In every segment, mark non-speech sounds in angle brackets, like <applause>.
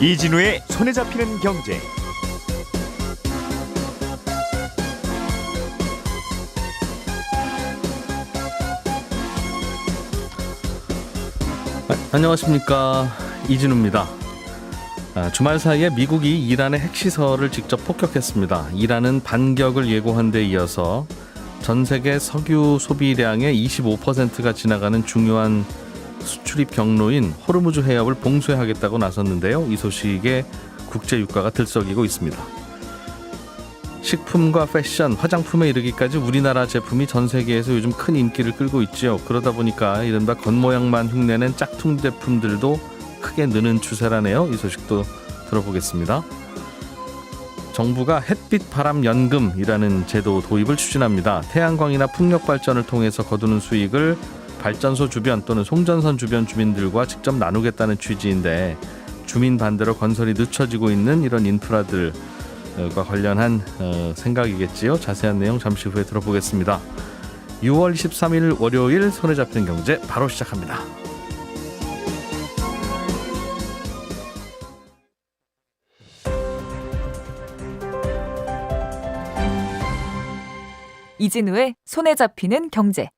이진우의 손에 잡히는 경제. 안녕하십니까 이진우입니다. 아, 주말 사이에 미국이 이란의 핵시설을 직접 폭격했습니다. 이란은 반격을 예고한 데 이어서 전 세계 석유 소비량의 25%가 지나가는 중요한 수출입 경로인 호르무즈 해협을 봉쇄하겠다고 나섰는데요. 이 소식에 국제 유가가 들썩이고 있습니다. 식품과 패션, 화장품에 이르기까지 우리나라 제품이 전 세계에서 요즘 큰 인기를 끌고 있지요. 그러다 보니까 이른바 겉모양만 흉내낸 짝퉁 제품들도 크게 느는 추세라네요. 이 소식도 들어보겠습니다. 정부가 햇빛 바람 연금이라는 제도 도입을 추진합니다. 태양광이나 풍력 발전을 통해서 거두는 수익을 발전소 주변 또는 송전선 주변 주민들과 직접 나누겠다는 취지인데 주민 반대로 건설이 늦춰지고 있는 이런 인프라들 과 관련한 어, 생각이겠지요. 자세한 내용 잠시 후에 들어보겠습니다. 6월 23일 월요일 손에 잡힌 경제 바로 시작합니다. 이진우의 손에 잡히는 경제.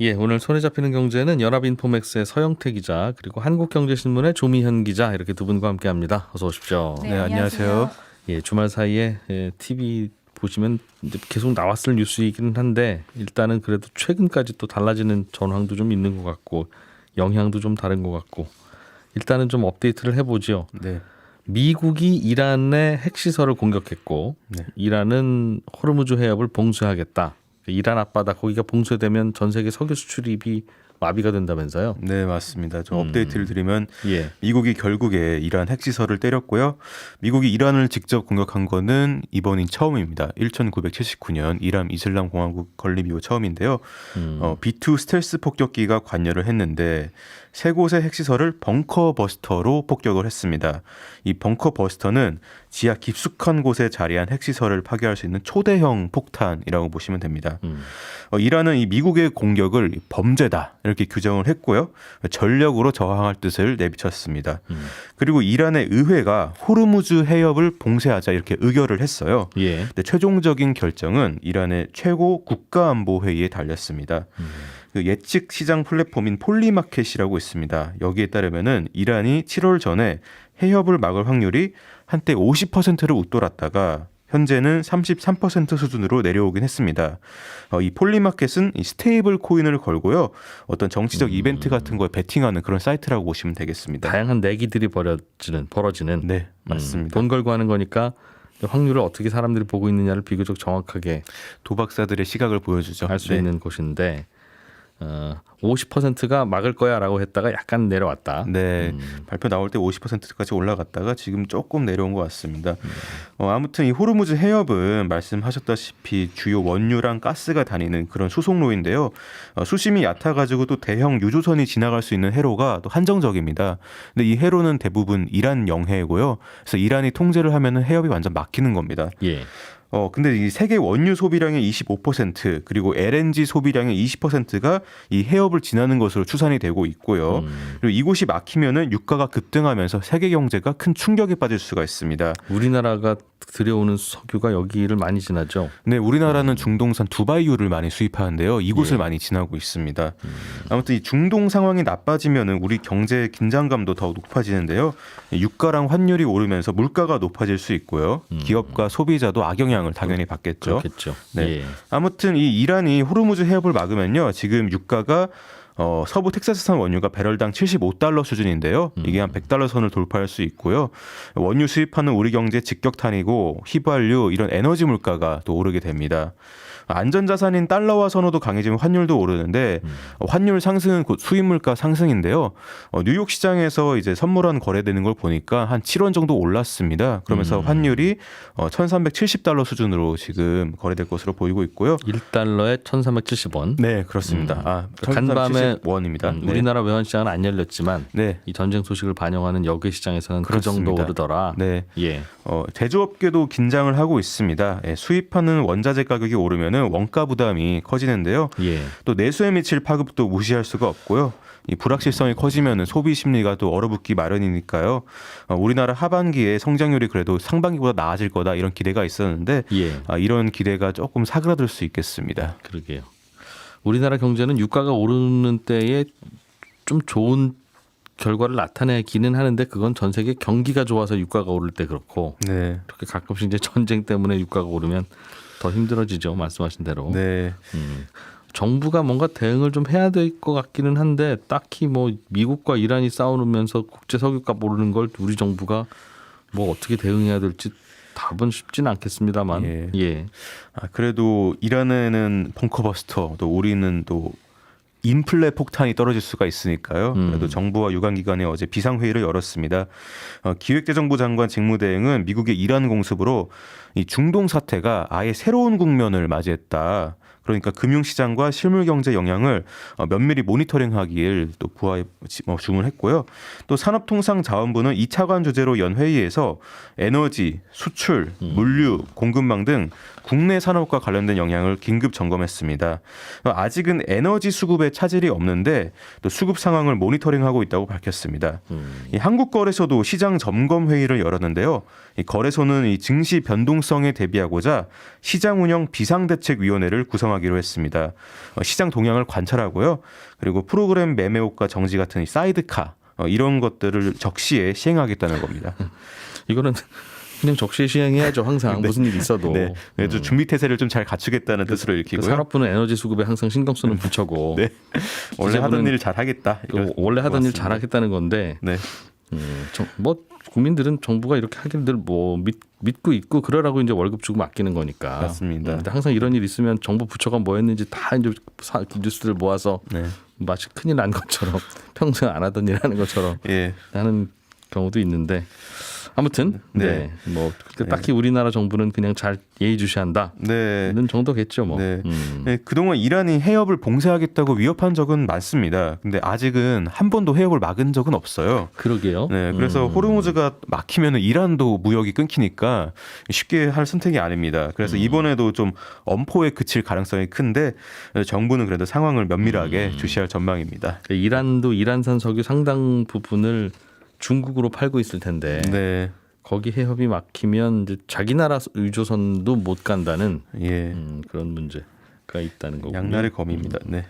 예, 오늘 손에 잡히는 경제는 연합인포맥스의 서영태 기자 그리고 한국경제신문의 조미현 기자 이렇게 두 분과 함께합니다. 어서 오십시오. 네, 안녕하세요. 예, 주말 사이에 예, TV 보시면 이제 계속 나왔을 뉴스이기는 한데 일단은 그래도 최근까지 또 달라지는 전황도 좀 있는 것 같고 영향도 좀 다른 것 같고 일단은 좀 업데이트를 해보죠. 네. 미국이 이란의 핵시설을 공격했고 네. 이란은 호르무즈 해협을 봉쇄하겠다. 이란 앞바다. 거기가 봉쇄되면 전 세계 석유 수출입이 마비가 된다면서요? 네, 맞습니다. 좀 음. 업데이트를 드리면 예. 미국이 결국에 이란 핵시설을 때렸고요. 미국이 이란을 직접 공격한 거는 이번이 처음입니다. 1979년 이란 이슬람 공화국 건립 이후 처음인데요. 음. 어, B2 스텔스 폭격기가 관여를 했는데 세 곳의 핵시설을 벙커 버스터로 폭격을 했습니다. 이 벙커 버스터는 지하 깊숙한 곳에 자리한 핵시설을 파괴할 수 있는 초대형 폭탄이라고 보시면 됩니다. 음. 어, 이란은 이 미국의 공격을 범죄다 이렇게 규정을 했고요. 전력으로 저항할 뜻을 내비쳤습니다. 음. 그리고 이란의 의회가 호르무즈 해협을 봉쇄하자 이렇게 의결을 했어요. 예. 근데 최종적인 결정은 이란의 최고 국가안보회의에 달렸습니다. 음. 그 예측 시장 플랫폼인 폴리마켓이라고 있습니다. 여기에 따르면은 이란이 7월 전에 해협을 막을 확률이 한때 50%를 웃돌았다가 현재는 33% 수준으로 내려오긴 했습니다. 어, 이 폴리마켓은 이 스테이블 코인을 걸고요. 어떤 정치적 음. 이벤트 같은 거에 베팅하는 그런 사이트라고 보시면 되겠습니다. 다양한 내기들이 벌어지는 벌어지는 네, 음, 맞습니다. 돈 걸고 하는 거니까 확률을 어떻게 사람들이 보고 있느냐를 비교적 정확하게 도박사들의 시각을 보여주죠. 알수 네. 있는 곳인데 어, 50%가 막을 거야라고 했다가 약간 내려왔다. 네. 음. 발표 나올 때 50%까지 올라갔다가 지금 조금 내려온 것 같습니다. 음. 어, 아무튼 이 호르무즈 해협은 말씀하셨다시피 주요 원유랑 가스가 다니는 그런 수송로인데요. 어, 수심이 얕아가지고 또 대형 유조선이 지나갈 수 있는 해로가 또 한정적입니다. 근데 이 해로는 대부분 이란 영해고요. 그래서 이란이 통제를 하면은 해협이 완전 막히는 겁니다. 예. 어 근데 이 세계 원유 소비량의 25% 그리고 LNG 소비량의 20%가 이 해협을 지나는 것으로 추산이 되고 있고요. 음. 그리고 이곳이 막히면은 유가가 급등하면서 세계 경제가 큰 충격에 빠질 수가 있습니다. 우리나라가 들여오는 석유가 여기를 많이 지나죠. 네, 우리나라는 중동산 두바이유를 많이 수입하는데요. 이곳을 예. 많이 지나고 있습니다. 음. 아무튼 이 중동 상황이 나빠지면은 우리 경제 긴장감도 더 높아지는데요. 유가랑 환율이 오르면서 물가가 높아질 수 있고요. 음. 기업과 소비자도 악영향 을 당연히 받겠죠. 그렇겠죠. 네. 예. 아무튼 이 이란이 호르무즈 해협을 막으면요. 지금 유가가 어, 서부 텍사스산 원유가 배럴당 75달러 수준인데요. 이게 한 100달러 선을 돌파할 수 있고요. 원유 수입하는 우리 경제 직격탄이고 휘발유 이런 에너지 물가가 또 오르게 됩니다. 안전자산인 달러화 선호도 강해지면 환율도 오르는데 어, 환율 상승은 곧 수입 물가 상승인데요. 어, 뉴욕 시장에서 이제 선물원 거래되는 걸 보니까 한 7원 정도 올랐습니다. 그러면서 음. 환율이 어, 1,370달러 수준으로 지금 거래될 것으로 보이고 있고요. 1달러에 1,370원. 네, 그렇습니다. 음. 아, 간밤에 원입니다. 음, 우리나라 외환 시장은 안 열렸지만 네. 이 전쟁 소식을 반영하는 여계 시장에서는 그 정도 그렇습니다. 오르더라. 네. 예. 어, 제조업계도 긴장을 하고 있습니다. 예, 수입하는 원자재 가격이 오르면 되면은 원가 부담이 커지는데요. 예. 또 내수에 미칠 파급도 무시할 수가 없고요. 이 불확실성이 커지면은 소비 심리가 또 얼어붙기 마련이니까요. 어, 우리나라 하반기에 성장률이 그래도 상반기보다 나아질 거다 이런 기대가 있었는데 예. 아, 이런 기대가 조금 사그라들 수 있겠습니다. 그러게요. 우리나라 경제는 유가가 오르는 때에 좀 좋은 결과를 나타내기는 하는데 그건 전 세계 경기가 좋아서 유가가 오를 때 그렇고 네. 이렇게 가끔씩 이제 전쟁 때문에 유가가 오르면 더 힘들어지죠. 말씀하신 대로. 네. 음. 정부가 뭔가 대응을 좀 해야 될 것 같기는 한데 딱히 뭐 미국과 이란이 싸우면서 국제 석유값 오르는 걸 우리 정부가 뭐 어떻게 대응해야 될지 답은 쉽지는 않겠습니다만 예. 예. 아, 그래도 이란에는 벙커버스터, 또 우리는 또 인플레 폭탄이 떨어질 수가 있으니까요. 음. 그래도 정부와 유관기관이 어제 비상회의를 열었습니다. 어, 기획재정부 장관 직무대행은 미국의 이란 공습으로 이 중동 사태가 아예 새로운 국면을 맞이했다. 그러니까 금융시장과 실물경제 영향을 어, 면밀히 모니터링하기를 또 부하에 지- 어, 주문했고요. 또 산업통상자원부는 이차관 주제로 연 회의에서 에너지, 수출, 물류, 공급망 등 국내 산업과 관련된 영향을 긴급 점검했습니다. 어, 아직은 에너지 수급에 차질이 없는데 또 수급 상황을 모니터링하고 있다고 밝혔습니다. 이 한국거래소도 시장 점검 회의를 열었는데요. 이 거래소는 이 증시 변동성에 대비하고자 시장 운영 비상대책위원회를 구성 하기로 했습니다. 어, 시장 동향을 관찰하고요. 그리고 프로그램 매매 호가 정지 같은 이 사이드카 어, 이런 것들을 적시에 시행하겠다는 겁니다. <laughs> 이거는 그냥 적시에 시행해야죠. 항상 <laughs> 네. 무슨 일 있어도. 네, 그래도 준비 태세를 좀 잘 갖추겠다는 뜻으로 그 읽히고요. 산업부는 에너지 수급에 항상 신경 쓰는 부처고 <laughs> 네. 원래 하던 일을 잘 하겠다. 그 원래 하던 일 잘하겠다는 건데 네. 음, 정- 뭐 국민들은 정부가 이렇게 하길들 뭐 믿, 믿고 있고 그러라고 이제 월급 주고 맡기는 거니까. 맞습니다. 음, 근데 항상 이런 일 있으면 정부 부처가 뭐 했는지 다 이제 사- 뉴스를 모아서 네. 마치 큰일 난 것처럼 <laughs> 평소에 안 하던 일 하는 것처럼 예. 하는 경우도 있는데 아무튼 네, 네. 뭐 그렇게 딱히 우리나라 정부는 그냥 잘 예의주시한다. 네. 는 정도겠죠 뭐. 네. 음. 네, 그동안 이란이 해협을 봉쇄하겠다고 위협한 적은 많습니다. 근데 아직은 한 번도 해협을 막은 적은 없어요. 그러게요. 네, 그래서 음. 호르무즈가 막히면 이란도 무역이 끊기니까 쉽게 할 선택이 아닙니다. 그래서 음. 이번에도 좀 엄포에 그칠 가능성이 큰데 정부는 그래도 상황을 면밀하게 음. 주시할 전망입니다. 그 이란도 이란산 석유 상당 부분을 중국으로 팔고 있을 텐데 네, 거기 해협이 막히면 이제 자기 나라 유조선도 못 간다는 예, 음, 그런 문제가 있다는 거고. 양날의 검입니다. 네,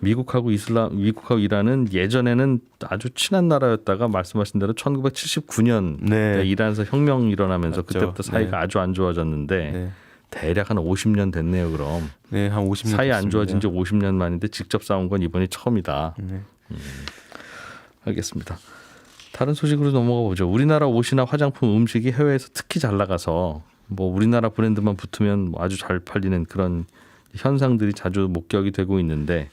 미국하고 이슬람, 미국하고 이란은 예전에는 아주 친한 나라였다가 말씀하신 대로 1979년 네. 이란에서 혁명 일어나면서 맞죠. 그때부터 사이가 네. 아주 안 좋아졌는데 네, 대략 한 50년 됐네요. 그럼 네, 한 50년 사이 안 됐습니다. 좋아진 지 50년 만인데 직접 싸운 건 이번이 처음이다. 네. 알겠습니다. 다른 소식으로 넘어가 보죠. 우리나라 옷이나 화장품, 음식이 해외에서 특히 잘 나가서 뭐 우리나라 브랜드만 붙으면 뭐 아주 잘 팔리는 그런 현상들이 자주 목격이 되고 있는데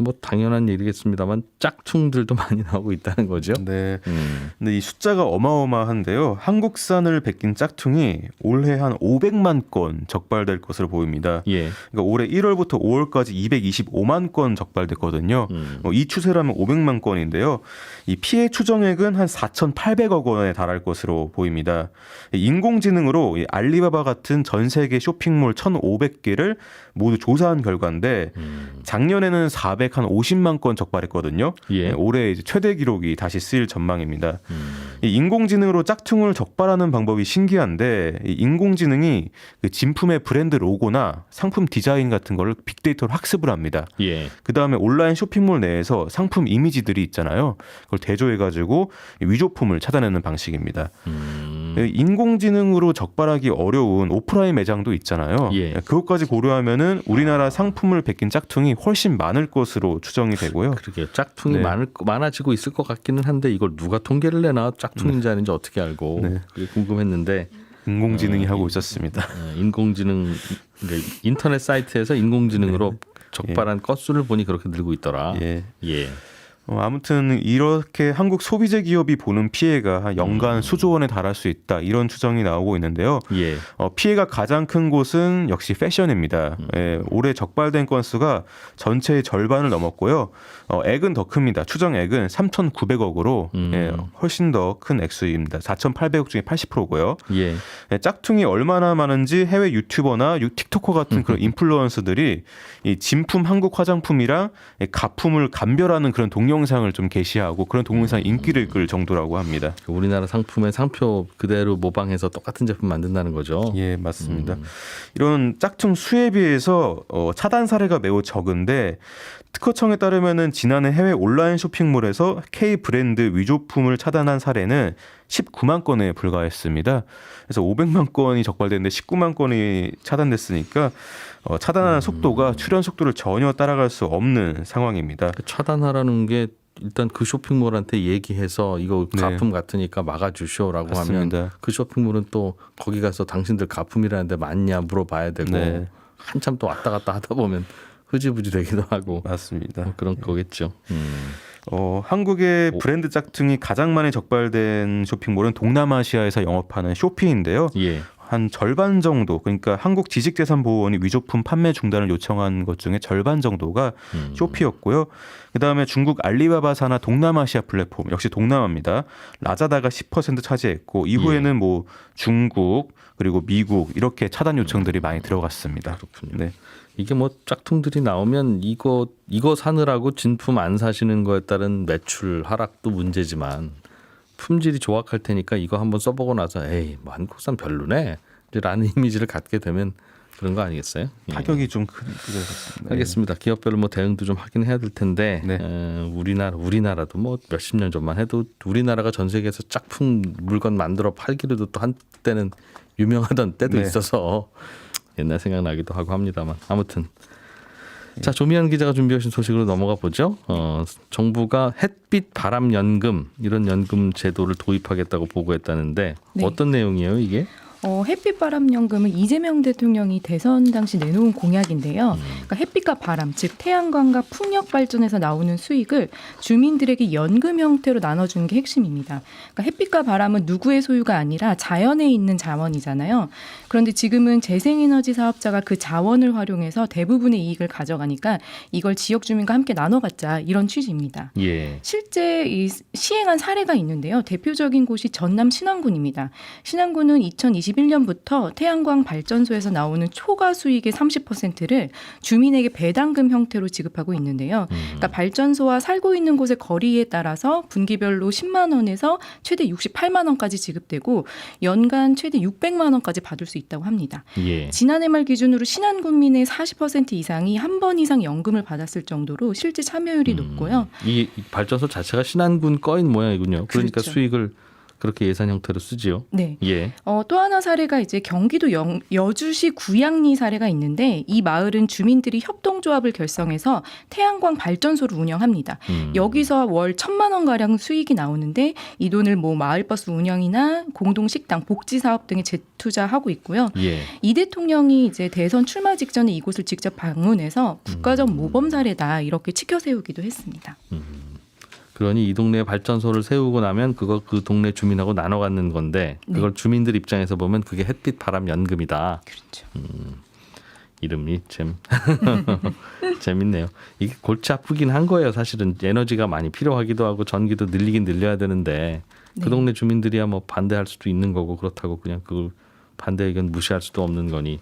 뭐 당연한 일이겠습니다만 짝퉁들도 <laughs> 많이 나오고 있다는 거죠. 네. 음. 근데 이 숫자가 어마어마한데요. 한국산을 베낀 짝퉁이 올해 한 500만 건 적발될 것으로 보입니다. 예. 그러니까 올해 1월부터 5월까지 225만 건 적발됐거든요. 음. 어, 이 추세라면 500만 건인데요. 이 피해 추정액은 한 4,800억 원에 달할 것으로 보입니다. 인공지능으로 이 알리바바 같은 전 세계 쇼핑몰 1,500개를 모두 조사한 결과인데 음. 작년에는 450만 건 적발했거든요. 예. 네, 올해 이제 최대 기록이 다시 쓰일 전망입니다. 음. 이 인공지능으로 짝퉁을 적발하는 방법이 신기한데 이 인공지능이 그 진품의 브랜드 로고나 상품 디자인 같은 거를 빅데이터로 학습을 합니다. 예. 그 다음에 온라인 쇼핑몰 내에서 상품 이미지들이 있잖아요. 그걸 대조해가지고 위조품을 찾아내는 방식입니다. 음. 이 인공지능으로 적발하기 어려운 오프라인 매장도 있잖아요. 예. 그것까지 고려하면은 우리나라 상품을 베낀 짝퉁이 훨씬 많을 것으로 추정이 되고요. 그러게요. 짝퉁이 네. 많을 거- 많아지고 있을 것 같기는 한데 이걸 누가 통계를 내나 짝퉁인지 아닌지 어떻게 알고 네. 궁금했는데 인공지능이 어, 하고 이- 있었습니다. 어, 인공지능 그러니까 인터넷 사이트에서 인공지능으로 적발한 건수를 보니 그렇게 늘고 있더라. 예. 예. 어, 아무튼 이렇게 한국 소비재 기업이 보는 피해가 한 연간 수조 원에 달할 수 있다 이런 추정이 나오고 있는데요. 예. 어, 피해가 가장 큰 곳은 역시 패션입니다. 예, 올해 적발된 건수가 전체의 절반을 넘었고요. 어, 액은 더 큽니다. 추정액은 3,900억으로 음. 예, 훨씬 더 큰 액수입니다. 4,800억 중에 80%고요. 예. 예, 짝퉁이 얼마나 많은지 해외 유튜버나 유- 틱토커 같은 그런 인플루언서들이 이 진품 한국 화장품이랑 이 가품을 감별하는 그런 동 영상을 좀 게시하고 그런 동영상 인기를 끌 정도라고 합니다. 우리나라 상품의 상표 그대로 모방해서 똑같은 제품 만든다는 거죠. 예, 맞습니다. 이런 짝퉁 수에 비해서 어, 차단 사례가 매우 적은데 특허청에 따르면은 지난해 해외 온라인 쇼핑몰에서 K 브랜드 위조품을 차단한 사례는 19만 건에 불과했습니다. 그래서 500만 건이 적발됐는데 19만 건이 차단됐으니까 어, 차단하는 속도가 출현 속도를 전혀 따라갈 수 없는 상황입니다. 그 차단하라는 게 일단 그 쇼핑몰한테 얘기해서 이거 네. 가품 같으니까 막아주쇼라고 하면 맞습니다. 그 쇼핑몰은 또 거기 가서 당신들 가품이라는데 맞냐 물어봐야 되고 네. 한참 또 왔다 갔다 하다 보면 흐지부지 되기도 하고 맞습니다. 뭐 그런 거겠죠. 음. 어, 한국의 브랜드 짝퉁이 가장 많이 적발된 쇼핑몰은 동남아시아에서 영업하는 쇼피인데요. 예. 한 절반 정도 그러니까 한국 지식재산보호원이 위조품 판매 중단을 요청한 것 중에 절반 정도가 음. 쇼피였고요. 그다음에 중국 알리바바사나 동남아시아 플랫폼 역시 동남아입니다. 라자다가 10% 차지했고 이후에는 뭐 중국 그리고 미국 이렇게 차단 요청들이 많이 들어갔습니다. 그렇군요. 네. 이게 뭐 짝퉁들이 나오면 이거 이거 사느라고 진품 안 사시는 거에 따른 매출 하락도 문제지만 품질이 조악할 테니까 이거 한번 써보고 나서 에이 뭐 한국산 별로네 라는 <laughs> 이미지를 갖게 되면 그런 거 아니겠어요? 예. 타격이 좀큰것 같습니다. 알겠습니다. 기업별로 뭐 대응도 좀 하긴 해야 될 텐데 네. 에, 우리나라 우리나라도 뭐 몇십 년 전만 해도 우리나라가 전 세계에서 짝퉁 물건 만들어 팔기로도 또 한때는 유명하던 때도 네. 있어서 옛날 생각나기도 하고 합니다만 아무튼 자 조미연 기자가 준비하신 소식으로 넘어가 보죠. 어, 정부가 햇빛 바람 연금 이런 연금 제도를 도입하겠다고 보고했다는데 네. 어떤 내용이에요 이게? 어, 햇빛 바람 연금은 이재명 대통령이 대선 당시 내놓은 공약인데요. 그러니까 햇빛과 바람, 즉 태양광과 풍력 발전에서 나오는 수익을 주민들에게 연금 형태로 나눠주는 게 핵심입니다. 그러니까 햇빛과 바람은 누구의 소유가 아니라 자연에 있는 자원이잖아요. 그런데 지금은 재생에너지 사업자가 그 자원을 활용해서 대부분의 이익을 가져가니까 이걸 지역 주민과 함께 나눠 갖자 이런 취지입니다. 예. 실제 이 시행한 사례가 있는데요. 대표적인 곳이 전남 신안군입니다. 신안군은 2021년부터 태양광 발전소에서 나오는 초과 수익의 30%를 주민에게 배당금 형태로 지급하고 있는데요. 음. 그러니까 발전소와 살고 있는 곳의 거리에 따라서 분기별로 10만 원에서 최대 68만 원까지 지급되고 연간 최대 600만 원까지 받을 수 있다고 합니다. 예. 지난해 말 기준으로 신안 군민의 40% 이상이 한 번 이상 연금을 받았을 정도로 실제 참여율이 높고요. 이 발전소 자체가 신안군 거인 모양이군요. 그러니까 그렇죠. 수익을 그렇게 예산 형태로 쓰지요. 네. 예. 어, 또 하나 사례가 이제 경기도 영- 여주시 구양리 사례가 있는데 이 마을은 주민들이 협동조합을 결성해서 태양광 발전소를 운영합니다. 음. 여기서 월 천만 원 가량 수익이 나오는데 이 돈을 뭐 마을버스 운영이나 공동 식당, 복지 사업 등에 재투자하고 있고요. 예. 이 대통령이 이제 대선 출마 직전에 이곳을 직접 방문해서 국가적 음. 모범 사례다 이렇게 치켜 세우기도 했습니다. 그러니 이 동네에 발전소를 세우고 나면 그거 그 동네 주민하고 나눠 갖는 건데 그걸 주민들 입장에서 보면 그게 햇빛 바람 연금이다. 그렇죠. 이름이 잼 <laughs> 재밌네요. 이게 골치 아프긴 한 거예요. 사실은 에너지가 많이 필요하기도 하고 전기도 늘리긴 늘려야 되는데 그 네. 동네 주민들이야 뭐 반대할 수도 있는 거고 그렇다고 그냥 그 반대 의견 무시할 수도 없는 거니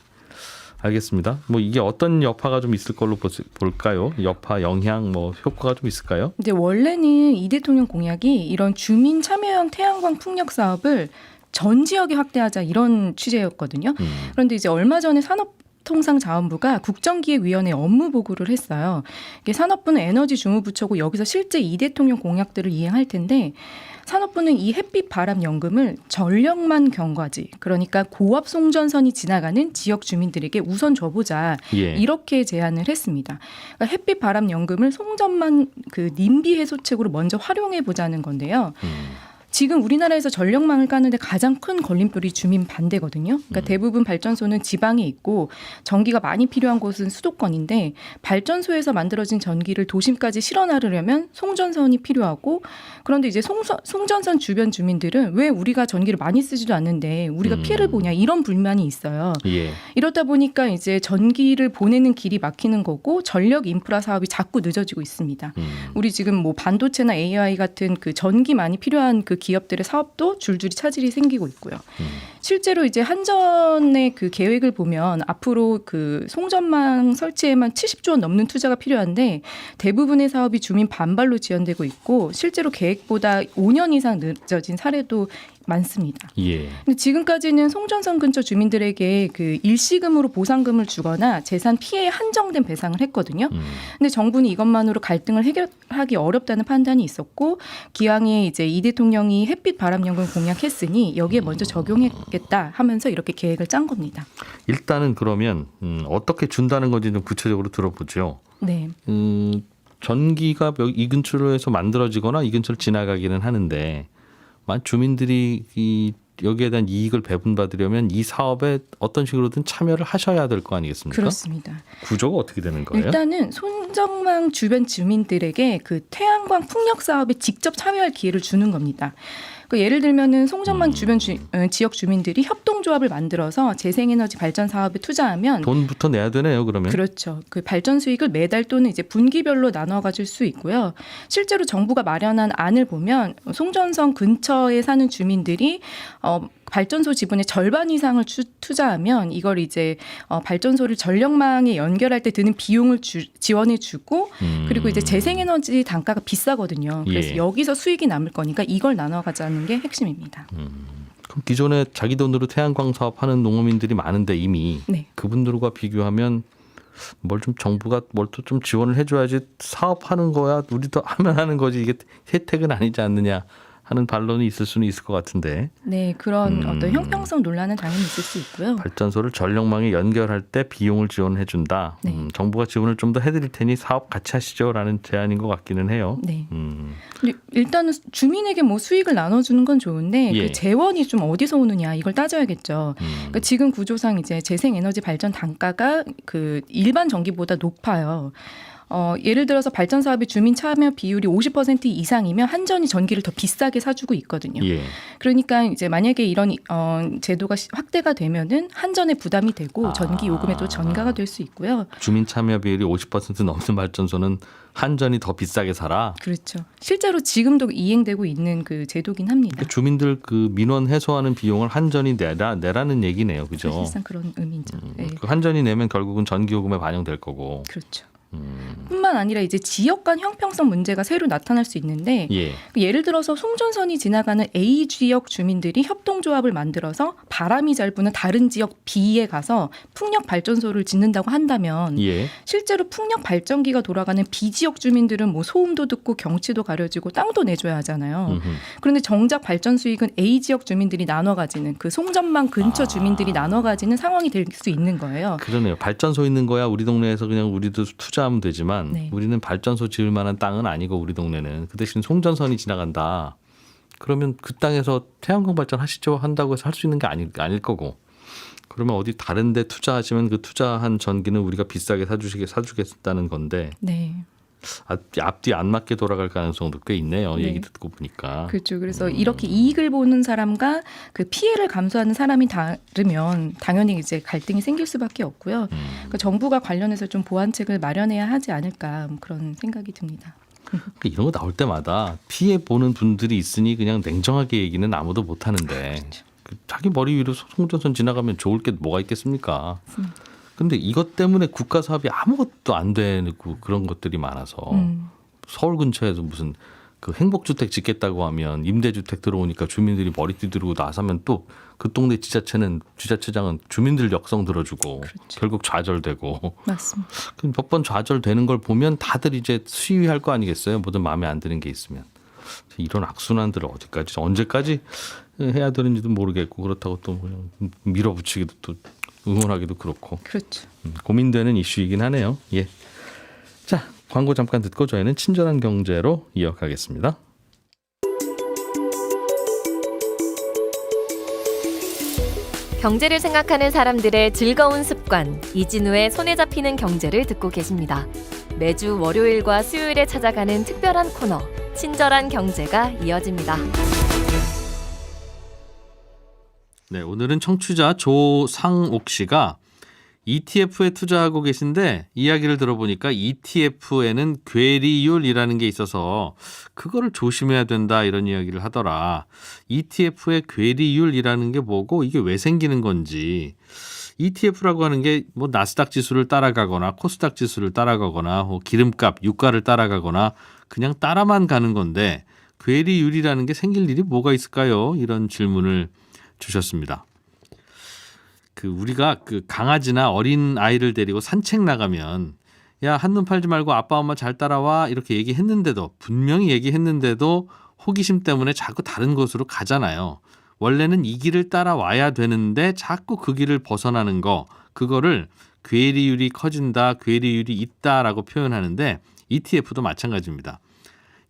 알겠습니다. 뭐 이게 어떤 여파가 좀 있을 걸로 보- 볼까요? 여파, 영향, 뭐 효과가 좀 있을까요? 근데 원래는 이 대통령 공약이 이런 주민 참여형 태양광 풍력 사업을 전 지역에 확대하자 이런 취재였거든요. 음. 그런데 이제 얼마 전에 산업 통상자원부가 국정기획위원회 업무 보고를 했어요. 이게 산업부는 에너지 주무부처고 여기서 실제 이 대통령 공약들을 이행할 텐데 산업부는 이 햇빛 바람 연금을 전력만 경과지 그러니까 고압 송전선이 지나가는 지역 주민들에게 우선 줘보자 예. 이렇게 제안을 했습니다. 그러니까 햇빛 바람 연금을 송전만 그 님비 해소책으로 먼저 활용해 보자는 건데요. 음. 지금 우리나라에서 전력망을 까는데 가장 큰 걸림돌이 주민 반대거든요. 그러니까 대부분 발전소는 지방에 있고 전기가 많이 필요한 곳은 수도권인데 발전소에서 만들어진 전기를 도심까지 실어 나르려면 송전선이 필요하고 그런데 이제 송선, 송전선 주변 주민들은 왜 우리가 전기를 많이 쓰지도 않는데 우리가 음. 피해를 보냐 이런 불만이 있어요. 예. 이렇다 보니까 이제 전기를 보내는 길이 막히는 거고 전력 인프라 사업이 자꾸 늦어지고 있습니다. 음. 우리 지금 뭐 반도체나 AI 같은 그 전기 많이 필요한 그 기업들의 사업도 줄줄이 차질이 생기고 있고요. 음. 실제로 이제 한전의 그 계획을 보면 앞으로 그 송전망 설치에만 70조 원 넘는 투자가 필요한데 대부분의 사업이 주민 반발로 지연되고 있고 실제로 계획보다 5년 이상 늦어진 사례도 많습니다. 예. 근데 지금까지는 송전선 근처 주민들에게 그 일시금으로 보상금을 주거나 재산 피해에 한정된 배상을 했거든요. 음. 근데 정부는 이것만으로 갈등을 해결하기 어렵다는 판단이 있었고 기왕에 이제 이 대통령이 햇빛 바람 연금 공약했으니 여기에 먼저 적용했겠다 하면서 이렇게 계획을 짠 겁니다. 일단은 그러면 음, 어떻게 준다는 건지 좀 구체적으로 들어보죠. 네. 음, 전기가 이 근처로 해서 만들어지거나 이 근처를 지나가기는 하는데 만 주민들이 이 여기에 대한 이익을 배분받으려면 이 사업에 어떤 식으로든 참여를 하셔야 될 거 아니겠습니까? 그렇습니다. 구조가 어떻게 되는 거예요? 일단은 손정망 주변 주민들에게 그 태양광 풍력 사업에 직접 참여할 기회를 주는 겁니다. 그 예를 들면은 송전망 음. 주변 주, 어, 지역 주민들이 협동조합을 만들어서 재생에너지 발전 사업에 투자하면 돈부터 내야 되네요. 그러면 그렇죠. 그 발전 수익을 매달 또는 이제 분기별로 나눠 가질 수 있고요. 실제로 정부가 마련한 안을 보면 송전선 근처에 사는 주민들이 어 발전소 지분의 절반 이상을 추, 투자하면 이걸 이제 어, 발전소를 전력망에 연결할 때 드는 비용을 주, 지원해 주고 음. 그리고 이제 재생에너지 단가가 비싸거든요. 그래서 예. 여기서 수익이 남을 거니까 이걸 나눠 가자는 게 핵심입니다. 그럼 기존에 자기 돈으로 태양광 사업하는 농어민들이 많은데 이미 네. 그분들과 비교하면 뭘좀 정부가 뭘 또 좀 지원을 해줘야지 사업하는 거야 우리도 <laughs> 하면 하는 거지 이게 혜택은 아니지 않느냐 하는 반론이 있을 수는 있을 것 같은데 네, 그런 음. 어떤 형평성 논란은 당연히 있을 수 있고요. 발전소를 전력망에 연결할 때 비용을 지원해 준다. 네. 음, 정부가 지원을 좀 더 해드릴 테니 사업 같이 하시죠라는 제안인 것 같기는 해요. 네. 음, 일단은 주민에게 뭐 수익을 나눠주는 건 좋은데 예. 그 재원이 좀 어디서 오느냐 이걸 따져야겠죠. 음. 그러니까 지금 구조상 이제 재생에너지 발전 단가가 그 일반 전기보다 높아요. 어, 예를 들어서 발전 사업의 주민 참여 비율이 50% 이상이면 한전이 전기를 더 비싸게 사주고 있거든요. 예. 그러니까 이제 만약에 이런 어, 제도가 시- 확대가 되면은 한전의 부담이 되고 아. 전기 요금에 또 전가가 될 수 있고요. 주민 참여 비율이 50% 넘는 발전소는 한전이 더 비싸게 살아. 그렇죠. 실제로 지금도 이행되고 있는 그 제도긴 합니다. 그러니까 주민들 그 민원 해소하는 비용을 한전이 내라 내라는 얘기네요, 그죠? 사실상 그런 의미죠. 음, 네. 그 한전이 내면 결국은 전기요금에 반영될 거고. 그렇죠. 음, 뿐만 아니라 이제 지역 간 형평성 문제가 새로 나타날 수 있는데 예. 예를 들어서 송전선이 지나가는 A 지역 주민들이 협동조합을 만들어서 바람이 잘 부는 다른 지역 B에 가서 풍력 발전소를 짓는다고 한다면 예. 실제로 풍력 발전기가 돌아가는 B 지역 주민들은 뭐 소음도 듣고 경치도 가려지고 땅도 내줘야 하잖아요. 음흠. 그런데 정작 발전 수익은 A 지역 주민들이 나눠 가지는 그 송전망 근처 아. 주민들이 나눠 가지는 상황이 될 수 있는 거예요. 그러네요. 발전소 있는 거야 우리 동네에서 그냥 우리도 투자 하면 되지만 네. 우리는 발전소 지을 만한 땅은 아니고 우리 동네는 그 대신 송전선이 지나간다. 그러면 그 땅에서 태양광 발전 하시죠 한다고 해서 할 수 있는 게 아닐, 아닐 거고. 그러면 어디 다른 데 투자하시면 그 투자한 전기는 우리가 비싸게 사주시게 사주겠다는 건데 네. 앞뒤, 앞뒤 안 맞게 돌아갈 가능성도 꽤 있네요. 네. 얘기 듣고 보니까. 그렇죠. 그래서 음. 이렇게 이익을 보는 사람과 그 피해를 감수하는 사람이 다르면 당연히 이제 갈등이 생길 수밖에 없고요. 음. 그러니까 정부가 관련해서 좀 보완책을 마련해야 하지 않을까 뭐 그런 생각이 듭니다. 그러니까 이런 거 나올 때마다 피해 보는 분들이 있으니 그냥 냉정하게 얘기는 아무도 못 하는데 그 자기 머리 위로 송전선 지나가면 좋을 게 뭐가 있겠습니까? 맞습니다. 근데 이것 때문에 국가 사업이 아무것도 안 되고 그런 것들이 많아서 음. 서울 근처에서 무슨 그 행복주택 짓겠다고 하면 임대주택 들어오니까 주민들이 머리띠 들고 나서면 또 그 동네 지자체는 지자체장은 주민들 역성 들어주고 그렇죠. 결국 좌절되고 맞습니다. <laughs> 몇 번 좌절되는 걸 보면 다들 이제 수위할 거 아니겠어요? 뭐든 마음에 안 드는 게 있으면 이런 악순환들을 어디까지 언제까지 해야 되는지도 모르겠고 그렇다고 또 그냥 밀어붙이기도 또 응원하기도 그렇고. 그렇죠. 음, 고민되는 이슈이긴 하네요. 예. 자, 광고 잠깐 듣고 저희는 친절한 경제로 이어가겠습니다. 경제를 생각하는 사람들의 즐거운 습관 이진우의 손에 잡히는 경제를 듣고 계십니다. 매주 월요일과 수요일에 찾아가는 특별한 코너 친절한 경제가 이어집니다. 네, 오늘은 청취자 조상옥 씨가 ETF에 투자하고 계신데 이야기를 들어보니까 ETF에는 괴리율이라는 게 있어서 그거를 조심해야 된다 이런 이야기를 하더라. ETF의 괴리율이라는 게 뭐고 이게 왜 생기는 건지 ETF라고 하는 게 뭐 나스닥 지수를 따라가거나 코스닥 지수를 따라가거나 뭐 기름값, 유가를 따라가거나 그냥 따라만 가는 건데 괴리율이라는 게 생길 일이 뭐가 있을까요? 이런 질문을 주셨습니다. 그 우리가 그 강아지나 어린 아이를 데리고 산책 나가면 야 한눈 팔지 말고 아빠 엄마 잘 따라와 이렇게 얘기했는데도 분명히 얘기했는데도 호기심 때문에 자꾸 다른 곳으로 가잖아요. 원래는 이 길을 따라와야 되는데 자꾸 그 길을 벗어나는 거 그거를 괴리율이 커진다, 괴리율이 있다라고 표현하는데 ETF도 마찬가지입니다.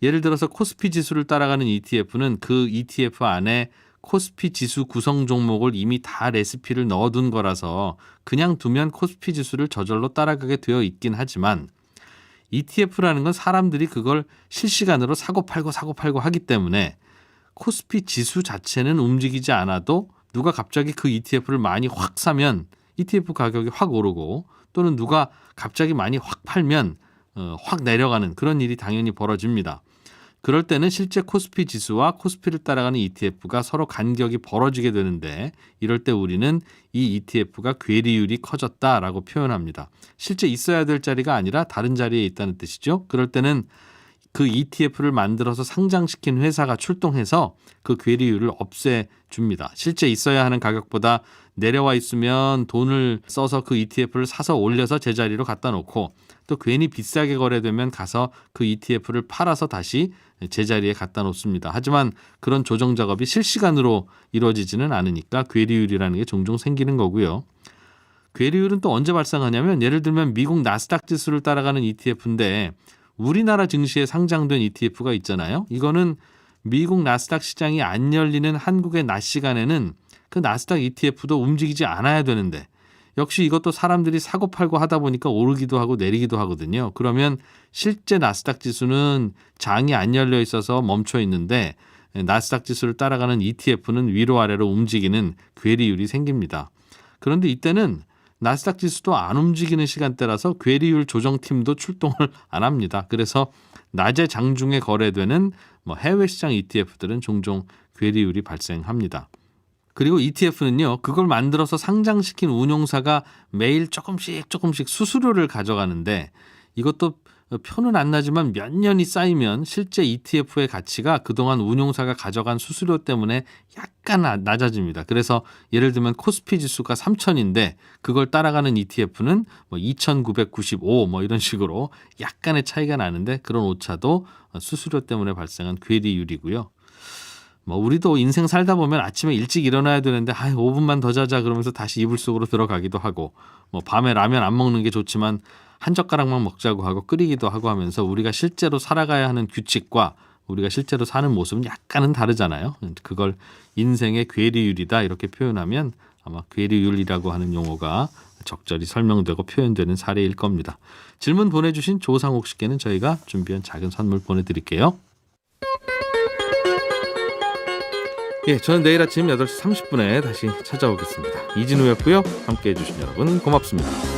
예를 들어서 코스피 지수를 따라가는 ETF는 그 ETF 안에 코스피 지수 구성 종목을 이미 다 레시피를 넣어둔 거라서 그냥 두면 코스피 지수를 저절로 따라가게 되어 있긴 하지만 ETF라는 건 사람들이 그걸 실시간으로 사고 팔고 사고 팔고 하기 때문에 코스피 지수 자체는 움직이지 않아도 누가 갑자기 그 ETF를 많이 확 사면 ETF 가격이 확 오르고 또는 누가 갑자기 많이 확 팔면 어, 확 내려가는 그런 일이 당연히 벌어집니다. 그럴 때는 실제 코스피 지수와 코스피를 따라가는 ETF가 서로 간격이 벌어지게 되는데 이럴 때 우리는 이 ETF가 괴리율이 커졌다라고 표현합니다. 실제 있어야 될 자리가 아니라 다른 자리에 있다는 뜻이죠. 그럴 때는 그 ETF를 만들어서 상장시킨 회사가 출동해서 그 괴리율을 없애 줍니다. 실제 있어야 하는 가격보다 내려와 있으면 돈을 써서 그 ETF를 사서 올려서 제자리로 갖다 놓고 또 괜히 비싸게 거래되면 가서 그 ETF를 팔아서 다시 제자리에 갖다 놓습니다. 하지만 그런 조정 작업이 실시간으로 이루어지지는 않으니까 괴리율이라는 게 종종 생기는 거고요. 괴리율은 또 언제 발생하냐면 예를 들면 미국 나스닥 지수를 따라가는 ETF인데 우리나라 증시에 상장된 ETF가 있잖아요. 이거는 미국 나스닥 시장이 안 열리는 한국의 낮 시간에는 그 나스닥 ETF도 움직이지 않아야 되는데 역시 이것도 사람들이 사고 팔고 하다 보니까 오르기도 하고 내리기도 하거든요. 그러면 실제 나스닥 지수는 장이 안 열려 있어서 멈춰 있는데 나스닥 지수를 따라가는 ETF는 위로 아래로 움직이는 괴리율이 생깁니다. 그런데 이때는 나스닥 지수도 안 움직이는 시간대라서 괴리율 조정팀도 출동을 <laughs> 안 합니다. 그래서 낮에 장중에 거래되는 뭐 해외 시장 ETF들은 종종 괴리율이 발생합니다. 그리고 ETF는요, 그걸 만들어서 상장시킨 운용사가 매일 조금씩 조금씩 수수료를 가져가는데 이것도 표는 안 나지만 몇 년이 쌓이면 실제 ETF의 가치가 그동안 운용사가 가져간 수수료 때문에 약간 나- 낮아집니다. 그래서 예를 들면 코스피 지수가 3천인데 그걸 따라가는 ETF는 뭐 2,995 뭐 이런 식으로 약간의 차이가 나는데 그런 오차도 수수료 때문에 발생한 괴리율이고요. 뭐 우리도 인생 살다 보면 아침에 일찍 일어나야 되는데 아 5분만 더 자자 그러면서 다시 이불 속으로 들어가기도 하고 뭐 밤에 라면 안 먹는 게 좋지만 한 젓가락만 먹자고 하고 끓이기도 하고 하면서 우리가 실제로 살아가야 하는 규칙과 우리가 실제로 사는 모습은 약간은 다르잖아요. 그걸 인생의 괴리율이다 이렇게 표현하면 아마 괴리율이라고 하는 용어가 적절히 설명되고 표현되는 사례일 겁니다. 질문 보내주신 조상옥 씨께는 저희가 준비한 작은 선물 보내드릴게요. 예, 저는 내일 아침 8시 30분에 다시 찾아오겠습니다. 이진우였고요. 함께 해 주신 여러분 고맙습니다.